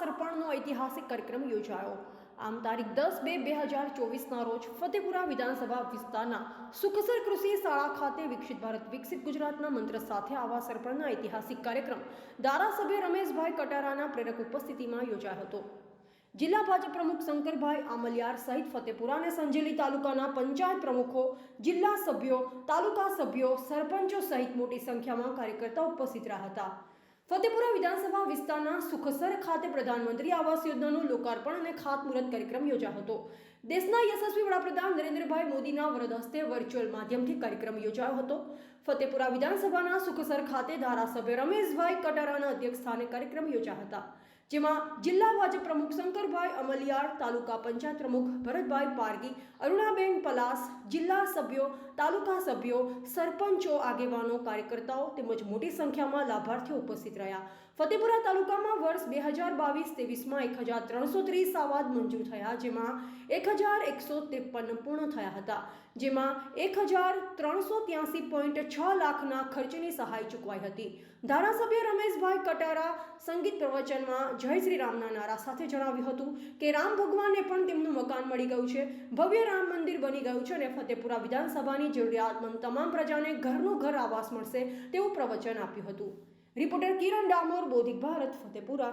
સરપણનો ઐતિહાસિક કાર્યક્રમ યોજાયો. આમ તારીખ દસ બે બે હજાર ચોવીસના રોજ ફતેપુરા વિધાનસભા વિસ્તારના સુખસર કૃષિ શાળા ખાતે વિકસિત ભારત, વિકસિત ગુજરાતના મંત્ર સાથે આવા સરપણના ઐતિહાસિક કાર્યક્રમ ધારાસભ્ય રમેશભાઈ કટારાના પ્રેરક ઉપસ્થિતિમાં યોજાયો હતો. જિલ્લા ભાજપ પ્રમુખ શંકરભાઈ આમલિયાર સહિત ફતેપુરા અને સંજેલી તાલુકાના પંચાયત પ્રમુખો, જિલ્લા સભ્યો, તાલુકા સભ્યો, સરપંચો સહિત મોટી સંખ્યામાં કાર્યકર્તા ઉપસ્થિત રહ્યા હતા. ફતેપુરા વિધાનસભા વિસ્તારના સુખસર ખાતે પ્રધાનમંત્રી આવાસ યોજનાનું લોકાર્પણ અને ખાતમુહૂર્ત કાર્યક્રમ યોજાયો હતો. દેશના યશસ્વી વડાપ્રધાન નરેન્દ્રભાઈ મોદીના વરદ હસ્તે વર્ચ્યુઅલ માધ્યમથી કાર્યક્રમ યોજાયો હતો. ફતેપુરા વિધાનસભાના સુખસર ખાતે ધારાસભ્ય રમેશભાઈ કટારાના અધ્યક્ષસ્થાને કાર્યક્રમ યોજાયા હતા. જેમાં જિલ્લા ભાજપ પ્રમુખ શંકરભાઈ અમલિયાર તાલુકા પંચાયત પ્રમુખ ભરતભાઈ પારગી અરુણાબેન પલાસ, જિલ્લા સભ્યો, તાલુકા સભ્યો, સરપંચો, આગેવાનો, કાર્યકર્તાઓ તેમજ મોટી સંખ્યામાં લાભાર્થીઓ ઉપસ્થિત રહ્યા. ફતેપુરા તાલુકામાં વર્ષ બે હજાર બાવીસ ત્રેવીસમાં એક હજાર ત્રણસો ત્રીસ આવાદ મંજૂર થયા, જેમાં એક હજાર એકસો ત્રેપન પૂર્ણ થયા હતા. જેમાં એક હજાર ત્રણસો ત્યાસી પોઈન્ટ છ લાખના ખર્ચની સહાય ચૂકવાઈ હતી. ધારાસભ્ય રમેશભાઈ કટારા સંગીત પ્રવચનમાં જય શ્રી રામના નારા સાથે જણાવ્યું હતું કે રામ ભગવાનને પણ તેમનું મકાન મળી ગયું છે. ભવ્ય રામ મંદિર બની ગયું છે અને ફતેપુરા વિધાનસભાની જરૂરિયાતમંદ તમામ પ્રજાને ઘરનું ઘર આવાસ મળશે તેવું પ્રવચન આપ્યું હતું. રિપોર્ટર કિરણ ડામોર, બોધિક ભારત, ફતેપુરા.